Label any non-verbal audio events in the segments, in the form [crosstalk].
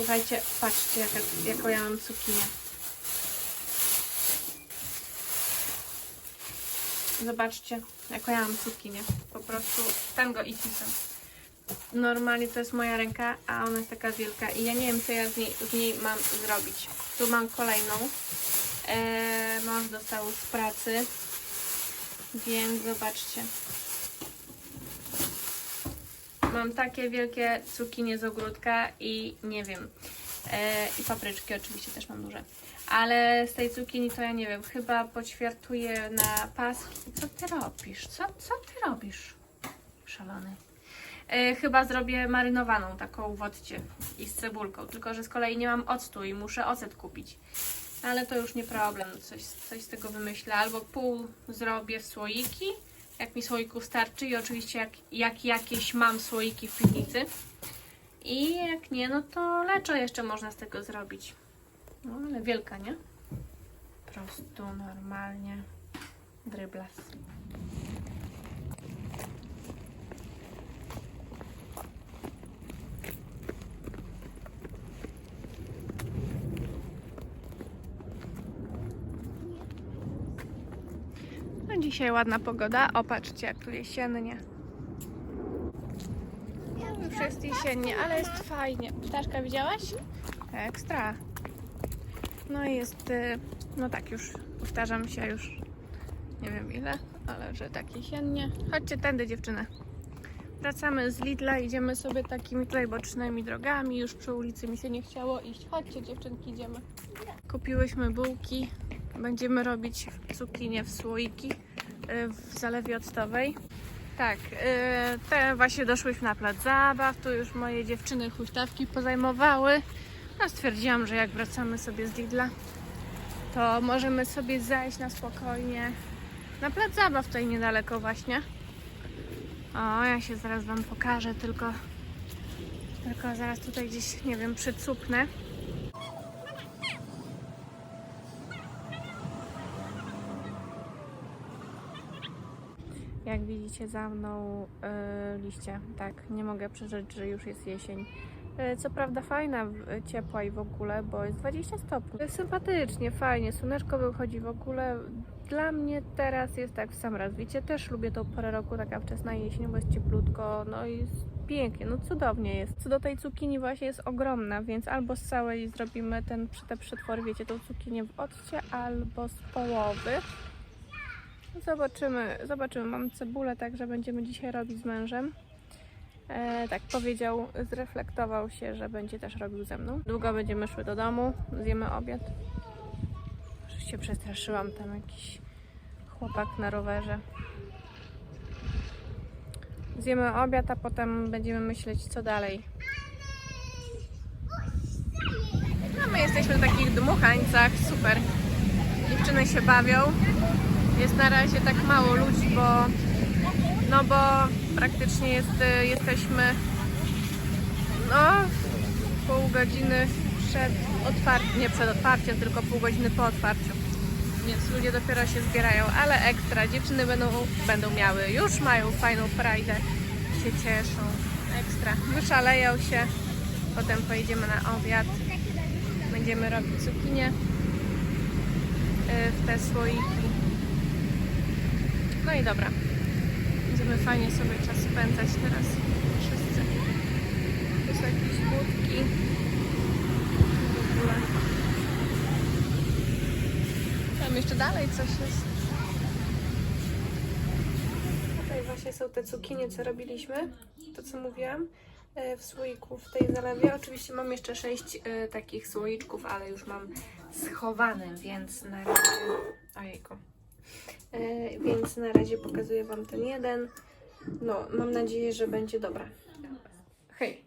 Słuchajcie, patrzcie jaka, jaką ja mam cukinię. Zobaczcie, jaką ja mam cukinię. Po prostu tango i cisem. Normalnie to jest moja ręka, a ona jest taka wielka i ja nie wiem, co ja z niej, z niej mam zrobić. Tu mam kolejną. Eee, mąż dostał z pracy, więc zobaczcie. Mam takie wielkie cukinie z ogródka i nie wiem. E, I papryczki oczywiście też mam duże. Ale z tej cukinii to ja nie wiem, chyba poćwiartuję na paski. Co ty robisz? Co, co ty robisz? Szalony. E, chyba zrobię marynowaną taką w occie i z cebulką. Tylko, że z kolei nie mam octu i muszę ocet kupić. Ale to już nie problem. Coś, coś z tego wymyślę. Albo pół zrobię w słoiki, jak mi słoików starczy i oczywiście jak, jak jakieś mam słoiki w piwnicy. I jak nie, no to leczo jeszcze można z tego zrobić. No ale wielka, nie? Po prostu normalnie dryblas. No dzisiaj ładna pogoda. O, patrzcie jak tu jesiennie. Już jest jesiennie, ale jest fajnie. Ptaszka widziałaś? Ekstra. No i jest, y, no tak już, powtarzam się już nie wiem ile, ale że tak jesiennie. Chodźcie tędy dziewczyny. Wracamy z Lidla, idziemy sobie takimi tutaj bocznymi drogami. Już przy ulicy mi się nie chciało iść. Chodźcie dziewczynki, idziemy. Kupiłyśmy bułki. Będziemy robić cukinię w słoiki w zalewie octowej. Tak, y, te właśnie doszłyśmy na plac zabaw. Tu już moje dziewczyny huśtawki pozajmowały. No stwierdziłam, że jak wracamy sobie z Lidla, to możemy sobie zajść na spokojnie na plac zabaw tutaj niedaleko właśnie. O, ja się zaraz Wam pokażę, tylko, tylko zaraz tutaj gdzieś, nie wiem, przycupnę. Jak widzicie za mną e, liście, tak, nie mogę przeżyć, że już jest jesień. E, Co prawda fajna, ciepła i w ogóle, bo jest 20 stopni. Sympatycznie, fajnie, słoneczko wychodzi w ogóle. Dla mnie teraz jest tak w sam raz. Wiecie, też lubię tą porę roku, taka wczesna jesień, bo jest cieplutko, no i pięknie, no cudownie jest. Co do tej cukinii właśnie jest ogromna, więc albo z całej zrobimy ten, te przetwory, wiecie, tą cukinię w odcie, albo z połowy. Zobaczymy, zobaczymy. Mam cebulę, także będziemy dzisiaj robić z mężem. E, tak powiedział, zreflektował się, że będzie też robił ze mną. Długo będziemy szły do domu, zjemy obiad. Już się przestraszyłam, tam jakiś chłopak na rowerze. Zjemy obiad, a potem będziemy myśleć, co dalej. No my jesteśmy w takich dmuchańcach, super. Dziewczyny się bawią. Jest na razie tak mało ludzi, bo no bo praktycznie jest, y, jesteśmy no pół godziny przed otwarciem, nie przed otwarciem, tylko pół godziny po otwarciu. Więc ludzie dopiero się zbierają, ale ekstra. Dziewczyny będą, będą miały, już mają fajną frajdę, się cieszą. Ekstra. Wyszaleją się. Potem pojedziemy na obiad. Będziemy robić cukinię y, w te słoiki. No i dobra. Będziemy fajnie sobie czas spędzać teraz wszyscy. Tu są jakieś budki. W ogóle. Tam jeszcze dalej coś jest. Tutaj właśnie są te cukinie, co robiliśmy. To, co mówiłam. e, W słoiku w tej zalewie. Oczywiście mam jeszcze sześć e, takich słoiczków, ale już mam schowane, więc na razie... Ojejku. E, więc na razie pokazuję Wam ten jeden. No, mam nadzieję, że będzie dobra. Hej.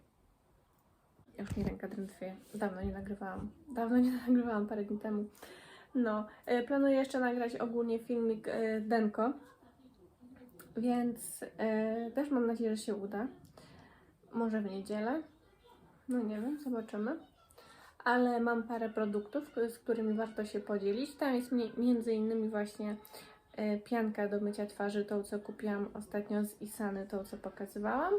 Już mi ręka drętwieje. Dawno nie nagrywałam. Dawno nie [laughs] nagrywałam, parę dni temu. No, e, planuję jeszcze nagrać ogólnie filmik e, Denko. Więc też mam nadzieję, że się uda. Może w niedzielę. No nie wiem, zobaczymy. Ale mam parę produktów, z którymi warto się podzielić. Tam jest mi- między innymi właśnie e, pianka do mycia twarzy, tą co kupiłam ostatnio z Isany, tą co pokazywałam.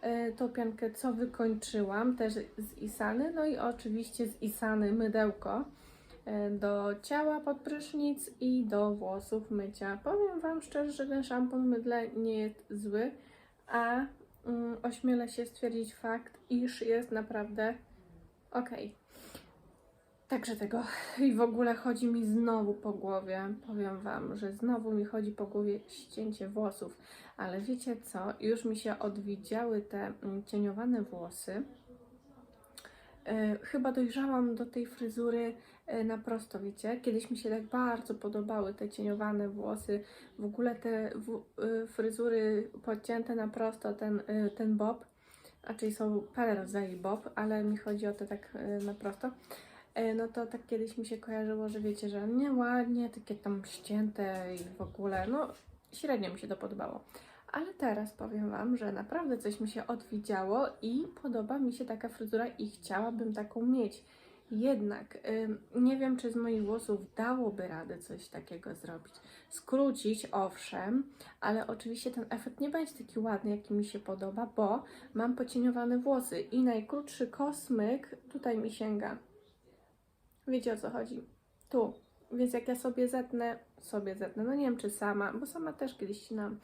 e, tą piankę, co wykończyłam, też z Isany, no i oczywiście z Isany mydełko e, do ciała pod prysznic i do włosów mycia. Powiem Wam szczerze, że ten szampon mydle nie jest zły, a mm, ośmielę się stwierdzić fakt, iż jest naprawdę ok. Także tego. I w ogóle chodzi mi znowu po głowie. Powiem Wam, że znowu mi chodzi po głowie ścięcie włosów. Ale wiecie co? Już mi się odwidziały te mm, cieniowane włosy. E, chyba dojrzałam do tej fryzury e, na prosto, wiecie? Kiedyś mi się tak bardzo podobały te cieniowane włosy. W ogóle te w, e, fryzury podcięte na prosto, ten, ten bob. Czyli są parę rodzajów bob, ale mi chodzi o te tak na prosto. E, no to tak kiedyś mi się kojarzyło, że wiecie, że nie ładnie, takie tam ścięte i w ogóle, no średnio mi się to podobało. Ale teraz powiem Wam, że naprawdę coś mi się odwidziało i podoba mi się taka fryzura i chciałabym taką mieć. Jednak nie wiem, czy z moich włosów dałoby radę coś takiego zrobić. Skrócić, owszem, ale oczywiście ten efekt nie będzie taki ładny, jaki mi się podoba, bo mam pocieniowane włosy i najkrótszy kosmyk tutaj mi sięga. Wiecie o co chodzi? Tu. Więc jak ja sobie zetnę, sobie zetnę, no nie wiem czy sama, bo sama też kiedyś ścinam,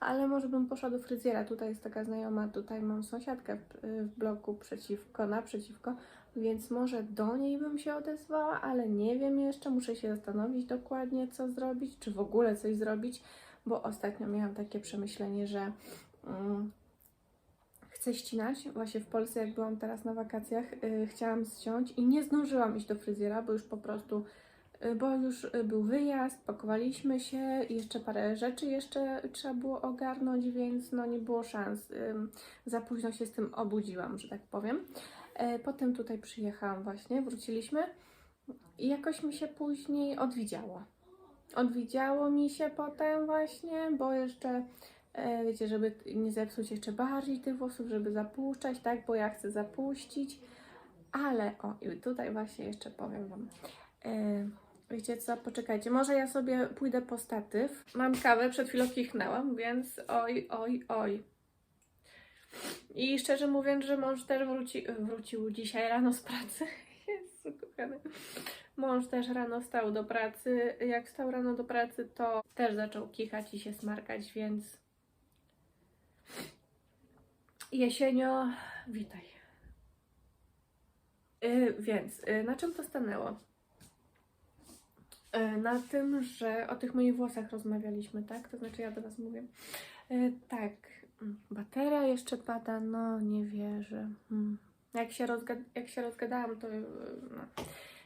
ale może bym poszła do fryzjera. Tutaj jest taka znajoma, tutaj mam sąsiadkę w, bloku przeciwko, naprzeciwko, więc może do niej bym się odezwała, ale nie wiem jeszcze, muszę się zastanowić dokładnie co zrobić, czy w ogóle coś zrobić, bo ostatnio miałam takie przemyślenie, że mm, chcę ścinać. Właśnie w Polsce, jak byłam teraz na wakacjach, y, chciałam ściąć i nie zdążyłam iść do fryzjera, bo już po prostu, y, bo już y, był wyjazd, pakowaliśmy się i jeszcze parę rzeczy jeszcze trzeba było ogarnąć, więc no nie było szans. Ym, Za późno się z tym obudziłam, że tak powiem. E, Potem tutaj przyjechałam właśnie, wróciliśmy i jakoś mi się później odwidziało. Odwidziało mi się potem właśnie, bo jeszcze wiecie, żeby nie zepsuć jeszcze bardziej tych włosów, żeby zapuszczać, tak, bo ja chcę zapuścić, ale o, i tutaj właśnie jeszcze powiem Wam. E, wiecie co, poczekajcie, może ja sobie pójdę po statyw. Mam kawę, przed chwilą kichnęłam, więc oj, oj, oj. I szczerze mówiąc, że mąż też wróci, wrócił dzisiaj rano z pracy. [laughs] Jezu, kochany. Mąż też rano stał do pracy. Jak stał rano do pracy, to też zaczął kichać i się smarkać, więc jesienio, witaj. Yy, więc yy, na czym to stanęło? Yy, na tym, że o tych moich włosach rozmawialiśmy, tak? To znaczy ja do Was mówię. Yy, tak, mm, bateria jeszcze pada, no nie wierzę. Mm. Jak, się jak się rozgadałam, to yy, no.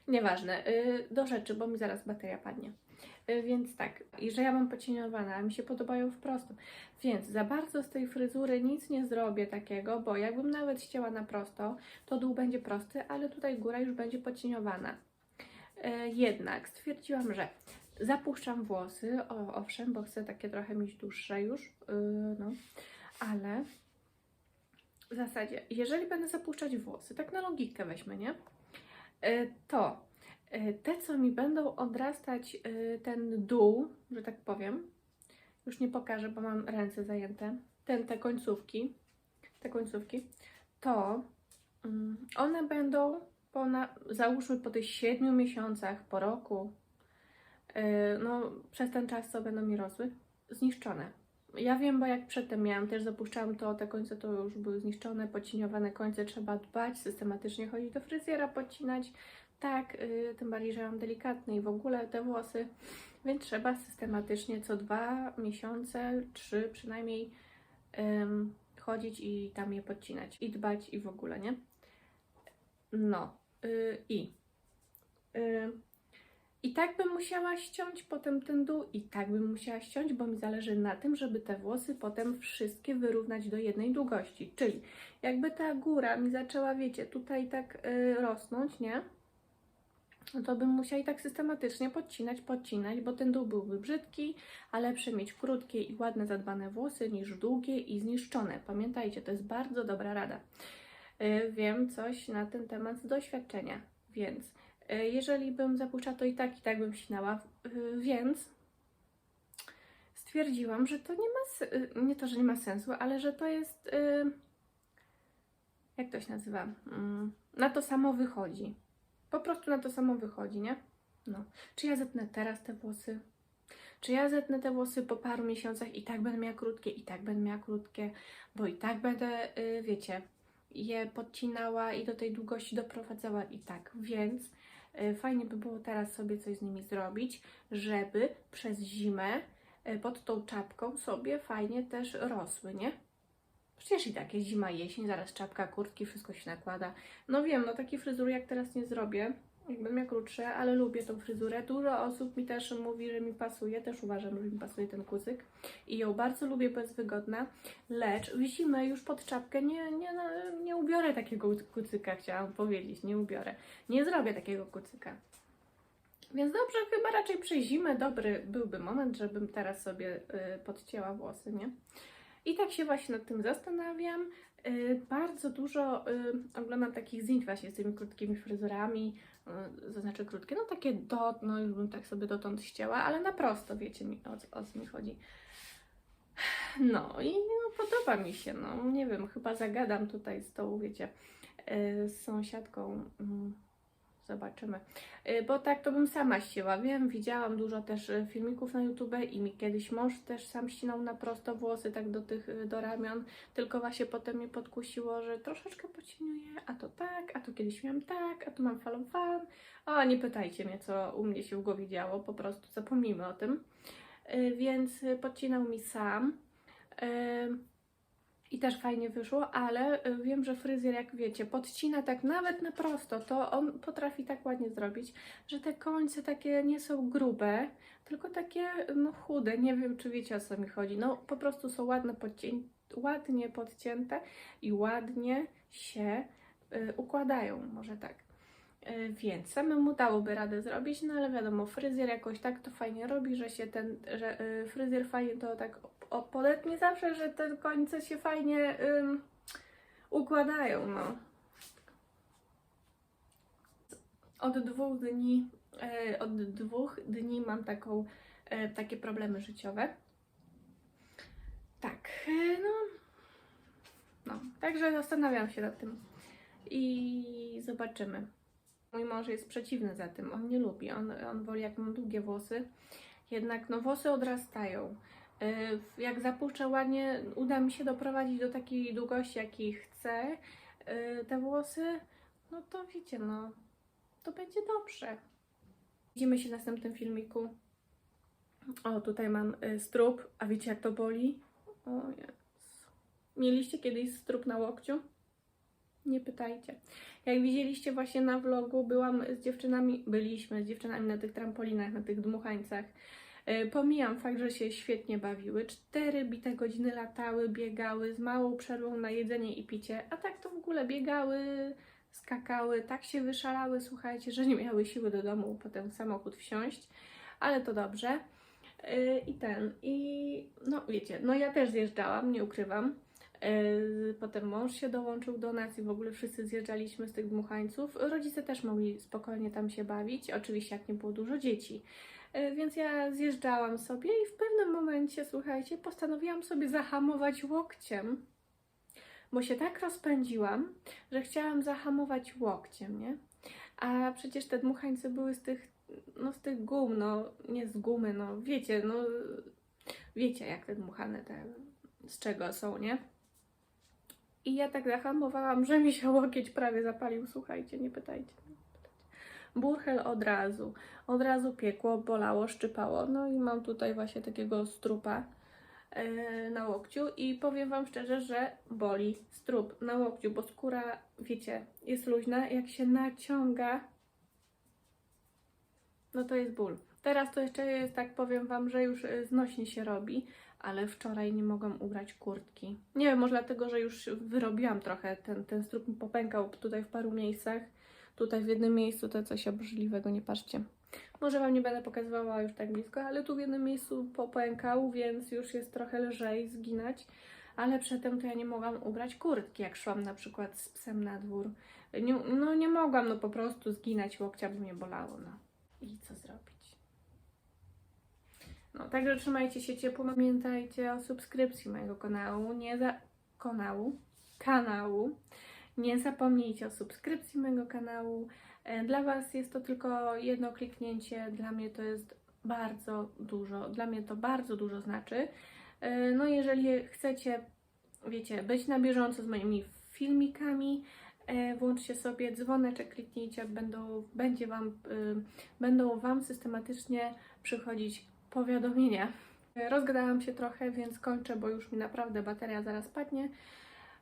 nieważne. Yy, do rzeczy, bo mi zaraz bateria padnie. Yy, Więc tak, i że ja mam pocieniowane, a mi się podobają wprost. Więc za bardzo z tej fryzury nic nie zrobię takiego, bo jakbym nawet ścięła na prosto, to dół będzie prosty, ale tutaj góra już będzie pocieniowana. E, Jednak stwierdziłam, że zapuszczam włosy, o, owszem, bo chcę takie trochę mieć dłuższe już, yy, no, ale w zasadzie, jeżeli będę zapuszczać włosy, tak na logikę weźmy, nie? E, To e, te, co mi będą odrastać, e, ten dół, że tak powiem, już nie pokażę, bo mam ręce zajęte, ten, te końcówki, te końcówki, to mm, one będą po na, załóżmy po tych 7 miesiącach, po roku, yy, no przez ten czas, co będą mi rosły, zniszczone. Ja wiem, bo jak przedtem miałam, też zapuszczałam to, te końce to już były zniszczone, podcieniowane końce, trzeba dbać, systematycznie chodzić do fryzjera, podcinać, tak, yy, tym bardziej, że mam delikatne i w ogóle te włosy, więc trzeba systematycznie co dwa miesiące, trzy przynajmniej, ym, chodzić i tam je podcinać i dbać i w ogóle, nie? No yy, i yy, i tak bym musiała ściąć potem ten dół i tak bym musiała ściąć, bo mi zależy na tym, żeby te włosy potem wszystkie wyrównać do jednej długości. Czyli jakby ta góra mi zaczęła, wiecie, tutaj tak yy, rosnąć, nie? No to bym musiała i tak systematycznie podcinać, podcinać, bo ten dół byłby brzydki, a lepsze mieć krótkie i ładne, zadbane włosy niż długie i zniszczone. Pamiętajcie, to jest bardzo dobra rada. Yy, wiem coś na ten temat z doświadczenia, więc yy, jeżeli bym zapuszczała, to i tak, i tak bym ścinała, yy, więc stwierdziłam, że to nie ma, nie to, że nie ma sensu, ale że to jest, jak to się nazywa? Mm, na to samo wychodzi. Po prostu na to samo wychodzi, nie? No. Czy ja zetnę teraz te włosy? Czy ja zetnę te włosy po paru miesiącach i tak będę miała krótkie, i tak będę miała krótkie, bo i tak będę, y, wiecie, je podcinała i do tej długości doprowadzała i tak. Więc y, fajnie by było teraz sobie coś z nimi zrobić, żeby przez zimę y, pod tą czapką sobie fajnie też rosły, nie? Przecież i tak jest zima, jesień, zaraz czapka, kurtki, wszystko się nakłada. No wiem, no taki fryzur jak teraz nie zrobię, jakbym miała krótsze, ale lubię tą fryzurę. Dużo osób mi też mówi, że mi pasuje, też uważam, że mi pasuje ten kucyk i ją bardzo lubię, bo jest wygodna, lecz w zimę już pod czapkę nie, nie, nie ubiorę takiego kucyka, chciałam powiedzieć, nie ubiorę. Nie zrobię takiego kucyka. Więc dobrze, chyba raczej przez zimę dobry byłby moment, żebym teraz sobie y, podcięła włosy, nie? I tak się właśnie nad tym zastanawiam. Y, bardzo dużo y, oglądam takich zdjęć właśnie z tymi krótkimi fryzurami, y, to znaczy krótkie, no takie dot, no już bym tak sobie dotąd ścięła, ale na prosto, wiecie mi, o, o co mi chodzi. No i no, podoba mi się, no nie wiem, chyba zagadam tutaj z tą, wiecie, z sąsiadką, mm, zobaczymy. Y, Bo tak to bym sama ścięła. Wiem, widziałam dużo też y, filmików na YouTube i mi kiedyś mąż też sam ścinał na prosto włosy, tak do tych, y, do ramion. Tylko właśnie potem mnie podkusiło, że troszeczkę pocieniuję, a to tak, a to kiedyś miałam tak, a tu mam falofan. O, nie pytajcie mnie, co u mnie się w głowie działo, po prostu zapomnijmy o tym. Więc podcinał mi sam. I też fajnie wyszło, ale y, wiem, że fryzjer, jak wiecie, podcina tak nawet na prosto, to on potrafi tak ładnie zrobić, że te końce takie nie są grube, tylko takie no chude. Nie wiem, czy wiecie o co mi chodzi. No po prostu są ładne podcię- ładnie podcięte i ładnie się y, układają, może tak. Y, Więc samemu dałoby radę zrobić, no ale wiadomo, fryzjer jakoś tak to fajnie robi, że się ten, że y, fryzjer fajnie to tak o- zawsze, że te końce się fajnie ym, układają, no. Od dwóch dni, e, od dwóch dni mam taką, e, takie problemy życiowe. Tak, e, no, no, także zastanawiam się nad tym i zobaczymy. Mój mąż jest przeciwny za tym, on nie lubi, on, on woli jak mam długie włosy, jednak no włosy odrastają. Y, Jak zapuszczę ładnie, uda mi się doprowadzić do takiej długości, jakiej chcę y, te włosy, no to wiecie, no to będzie dobrze. Widzimy się w następnym filmiku. O, tutaj mam y, strób, a wiecie jak to boli? O Jezu. Mieliście kiedyś strób na łokciu? Nie pytajcie. Jak widzieliście właśnie na vlogu, byłam z dziewczynami, byliśmy z dziewczynami na tych trampolinach, na tych dmuchańcach. E, Pomijam fakt, że się świetnie bawiły. Cztery bite godziny latały, biegały z małą przerwą na jedzenie i picie, a tak to w ogóle biegały, skakały, tak się wyszalały, słuchajcie, że nie miały siły do domu potem w samochód wsiąść, ale to dobrze. E, I ten, i no wiecie, no ja też zjeżdżałam, nie ukrywam. E, Potem mąż się dołączył do nas i w ogóle wszyscy zjeżdżaliśmy z tych dmuchańców. Rodzice też mogli spokojnie tam się bawić, oczywiście jak nie było dużo dzieci. E, Więc ja zjeżdżałam sobie i w pewnym momencie, słuchajcie, postanowiłam sobie zahamować łokciem, bo się tak rozpędziłam, że chciałam zahamować łokciem, nie? A przecież te dmuchańce były z tych, no z tych gum, no nie z gumy, no wiecie, no wiecie jak te dmuchane te, z czego są, nie? I ja tak zahamowałam, że mi się łokieć prawie zapalił, słuchajcie, nie pytajcie. Burchel od razu, od razu piekło, bolało, szczypało. No i mam tutaj właśnie takiego strupa e, na łokciu i powiem Wam szczerze, że boli strup na łokciu, bo skóra, wiecie, jest luźna, jak się naciąga, no to jest ból. Teraz to jeszcze jest, tak powiem Wam, że już e, znośnie się robi, ale wczoraj nie mogłam ubrać kurtki. Nie wiem, może dlatego, że już wyrobiłam trochę, ten, ten strób mi popękał tutaj w paru miejscach. Tutaj w jednym miejscu to coś obrzydliwego, nie patrzcie. Może Wam nie będę pokazywała już tak blisko, ale tu w jednym miejscu popękał, więc już jest trochę lżej zginać. Ale przedtem to ja nie mogłam ubrać kurtki, jak szłam na przykład z psem na dwór. Nie, no nie mogłam no po prostu zginać łokcia, by mnie bolało. No. I co zrobić? No, także trzymajcie się ciepło. Pamiętajcie o subskrypcji mojego kanału. Nie za... kanału. Kanału. Nie zapomnijcie o subskrypcji mojego kanału. E, Dla Was jest to tylko jedno kliknięcie, dla mnie to jest bardzo dużo. Dla mnie to bardzo dużo znaczy. E, No, jeżeli chcecie, wiecie, być na bieżąco z moimi filmikami, e, włączcie sobie dzwoneczek, kliknijcie, będą, będzie wam, będą Wam systematycznie przychodzić powiadomienia. Rozgadałam się trochę, więc kończę, bo już mi naprawdę bateria zaraz padnie.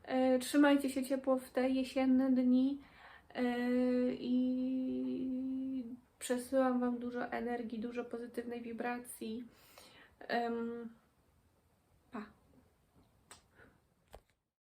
E, Trzymajcie się ciepło w te jesienne dni e, i przesyłam Wam dużo energii, dużo pozytywnej wibracji.